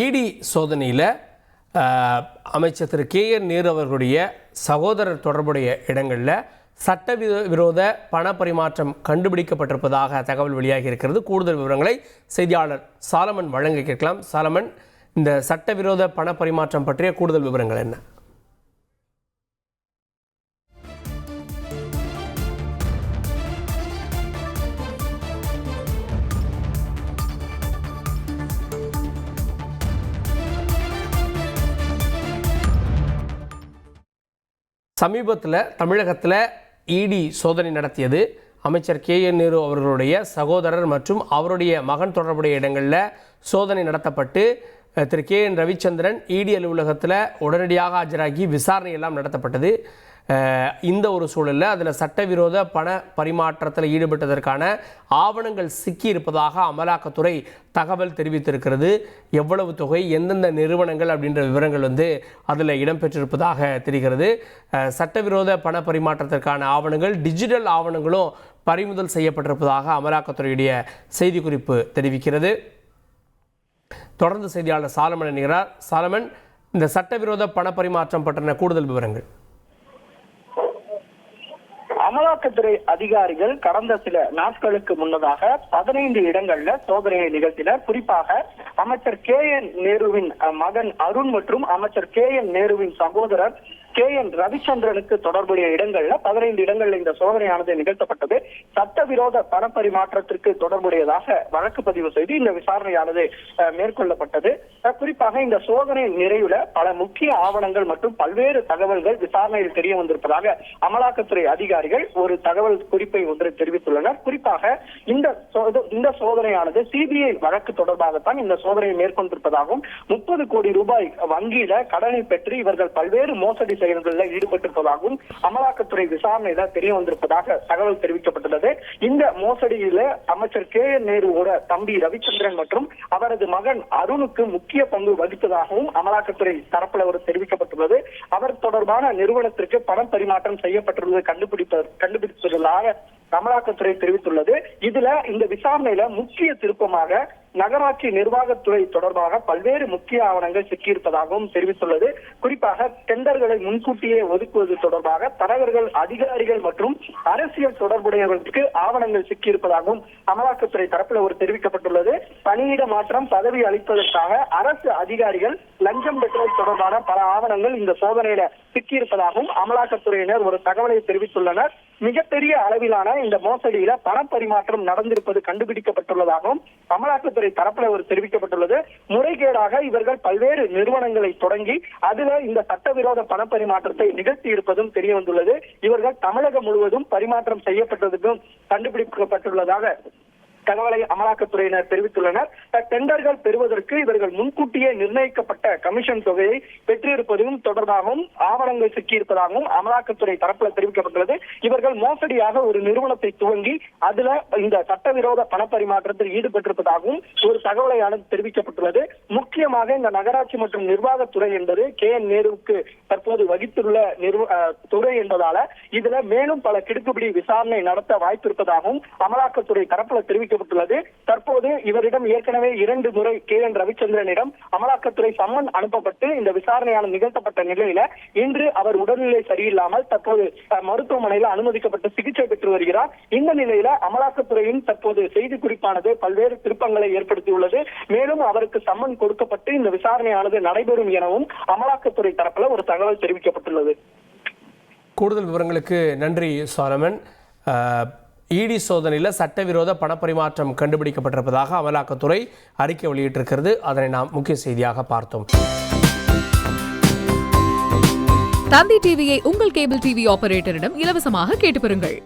இடி சோதனையில் அமைச்சர் திரு கே என் நேரு அவர்களுடைய சகோதரர் தொடர்புடைய இடங்களில் சட்ட விரோத பண பரிமாற்றம் கண்டுபிடிக்கப்பட்டிருப்பதாக தகவல் வெளியாகி இருக்கிறது. கூடுதல் விவரங்களை செய்தியாளர் சாலமன் வழங்க கேட்கலாம். சாலமன் இந்த சட்டவிரோத பண பரிமாற்றம் பற்றிய கூடுதல் விவரங்கள் என்ன? சமீபத்தில் தமிழகத்தில் இடி சோதனை நடத்தியது. அமைச்சர் கே என் நேரு அவர்களுடைய சகோதரர் மற்றும் அவருடைய மகன் தொடர்புடைய இடங்களில் சோதனை நடத்தப்பட்டு திரு கே என் ரவிச்சந்திரன் இடி அலுவலகத்தில் உடனடியாக ஆஜராகி விசாரணை எல்லாம் நடத்தப்பட்டது. இந்த ஒரு சூழலில் அதில் சட்டவிரோத பண பரிமாற்றத்தில் ஈடுபட்டதற்கான ஆவணங்கள் சிக்கி இருப்பதாக அமலாக்கத்துறை தகவல் தெரிவித்திருக்கிறது. எவ்வளவு தொகை எந்தெந்த நிறுவனங்கள் அப்படின்ற விவரங்கள் வந்து அதில் இடம்பெற்றிருப்பதாக தெரிகிறது. சட்டவிரோத பண பரிமாற்றத்திற்கான ஆவணங்கள் டிஜிட்டல் ஆவணங்களும் பறிமுதல் செய்யப்பட்டிருப்பதாக அமலாக்கத்துறையுடைய செய்திக்குறிப்பு தெரிவிக்கிறது. தொடர்ந்து செய்தியாளர் சாலமன் இணைகிறார் சாலமன் இந்த சட்டவிரோத பண பரிமாற்றம் பற்றின கூடுதல் விவரங்கள். அமலாக்கத்துறை அதிகாரிகள் கடந்த சில நாட்களுக்கு முன்னதாக பதினைந்து இடங்கள்ல சோதனையை நிகழ்த்தினர். குறிப்பாக அமைச்சர் கே என் நேருவின் அஹ், மகன் அருண் மற்றும் அமைச்சர் கே என் நேருவின் சகோதரர் கே என் ரவிச்சந்திரனுக்கு தொடர்புடைய இடங்கள்ல பதினைந்து இடங்கள்ல இந்த சோதனையானது நிகழ்த்தப்பட்டது. சட்டவிரோத பண பரிமாற்றத்திற்கு தொடர்புடையதாக வழக்கு பதிவு செய்து இந்த விசாரணையானது மேற்கொள்ளப்பட்டது. குறிப்பாக இந்த சோதனை நிறைவுல பல முக்கிய ஆவணங்கள் மற்றும் பல்வேறு தகவல்கள் விசாரணையில் தெரிய வந்திருப்பதாக அமலாக்கத்துறை அதிகாரிகள் ஒரு தகவல் குறிப்பை ஒன்று தெரிவித்துள்ளனர். குறிப்பாக இந்த இந்த சோதனையானது சிபிஐ வழக்கு தொடர்பாகத்தான் இந்த சோதனையை மேற்கொண்டிருப்பதாகவும் முப்பது கோடி ரூபாய் வங்கியில கடனை பெற்று இவர்கள் பல்வேறு மோசடி செயல்களில் ஈடுபட்டிருப்பதாகவும் அமலாக்கத்துறை விசாரணையில தெரிய வந்திருப்பதாக தகவல் தெரிவிக்கப்பட்டுள்ளது. இந்த மோசடியில அமைச்சர் கே என் நேருவோட தம்பி ரவிச்சந்திரன் மற்றும் அவரது மகன் அருணுக்கு முக்கிய பங்கு வகித்ததாகவும் அமலாக்கத்துறை தரப்புல ஒரு தெரிவிக்கப்பட்டுள்ளது. அவர் தொடர்பான நிறுவனத்திற்கு பணம் பரிமாற்றம் செய்யப்பட்டுள்ளது கண்டுபிடிப்ப கண்டுபிடித்துள்ளதாக அமலாக்கத்துறை தெரிவித்துள்ளது. இதுல இந்த விசாரணையில முக்கிய திருப்பமாக நகராட்சி நிர்வாகத்துறை தொடர்பாக பல்வேறு முக்கிய ஆவணங்கள் சிக்கியிருப்பதாகவும் தெரிவித்துள்ளது. குறிப்பாக டெண்டர்களை முன்கூட்டியே ஒதுக்குவது தொடர்பாக தலைவர்கள் அதிகாரிகள் மற்றும் அரசியல் தொடர்புடையவர்களுக்கு ஆவணங்கள் சிக்கியிருப்பதாகவும் அமலாக்கத்துறை தரப்பில் ஒரு தெரிவிக்கப்பட்டுள்ளது. பணியிட மாற்றம் பதவி அளிப்பதற்காக அரசு அதிகாரிகள் லஞ்சம் பெற்றது தொடர்பான பல ஆவணங்கள் இந்த சோதனையில சிக்கியிருப்பதாகவும் அமலாக்கத்துறையினர் ஒரு தகவலை தெரிவித்துள்ளனர். மிகப்பெரிய அளவிலான இந்த மோசடியில பணப்பரிமாற்றம் நடந்திருப்பது கண்டுபிடிக்கப்பட்டுள்ளதாகவும் அமலாக்கத்துறை தரப்புல ஒரு தெரிவிக்கப்பட்டுள்ளது. முறைகேடாக இவர்கள் பல்வேறு நிறுவனங்களை தொடங்கி அதுல இந்த சட்டவிரோத பணப்பரிமாற்றத்தை நிகழ்த்தி இருப்பதும் தெரிய வந்துள்ளது. இவர்கள் தமிழகம் முழுவதும் பரிமாற்றம் செய்யப்பட்டதுக்கும் கண்டுபிடிக்கப்பட்டுள்ளதாக தகவலை அமலாக்கத்துறையினர் தெரிவித்துள்ளனர். டெண்டர்கள் பெறுவதற்கு இவர்கள் முன்கூட்டியே நிர்ணயிக்கப்பட்ட கமிஷன் தொகையை பெற்றிருப்பதும் தொடர்பாகவும் ஆவணங்கள் சிக்கியிருப்பதாகவும் அமலாக்கத்துறை தரப்புல தெரிவிக்கப்பட்டுள்ளது. இவர்கள் மோசடியாக ஒரு நிறுவனத்தை துவங்கி அதுல இந்த சட்டவிரோத பணப்பரிமாற்றத்தில் ஈடுபட்டிருப்பதாகவும் ஒரு தகவலையானது தெரிவிக்கப்பட்டுள்ளது. முக்கியமாக இந்த நகராட்சி மற்றும் நிர்வாகத்துறை என்பது கே என் நேருவுக்கு தற்போது வகித்துள்ள துறை என்பதால இதுல மேலும் பல கிடுக்குபிடி விசாரணை நடத்த வாய்ப்பிருப்பதாகவும் அமலாக்கத்துறை தரப்புல தெரிவிக்கப்பட்டுள்ளது தற்போது இவரிடம் ஏற்கனவே இரண்டு முறை கே என் ரவிச்சந்திரனிடம் அமலாக்கத்துறை சம்மன் அனுப்பப்பட்டு இந்த விசாரணையானது நிகழ்த்தப்பட்ட நிலையில இன்று அவர் உடல்நிலை சரியில்லாமல் தற்போது மருத்துவமனையில் அனுமதிக்கப்பட்டு சிகிச்சை பெற்று வருகிறார். இந்த நிலையில அமலாக்கத்துறையின் தற்போது செய்தி குறிப்பானது பல்வேறு திருப்பங்களை ஏற்படுத்தியுள்ளது. மேலும் அவருக்கு சம்மன் கொடுக்கப்பட்டு இந்த விசாரணையானது நடைபெறும் எனவும் அமலாக்கத்துறை தரப்புல ஒரு தகவல் தெரிவிக்கப்பட்டுள்ளது. கூடுதல் விவரங்களுக்கு நன்றி சாரமன் இடி சோதனையில் சட்டவிரோத பணப்பரிமாற்றம் கண்டுபிடிக்கப்பட்டிருப்பதாக அமலாக்கத்துறை அறிக்கை வெளியிட்டிருக்கிறது. அதனை நாம் முக்கிய செய்தியாக பார்த்தோம். தந்தி டிவியை உங்கள் கேபிள் டிவி ஆபரேட்டரிடம் இலவசமாக கேட்டு பெறுங்கள்.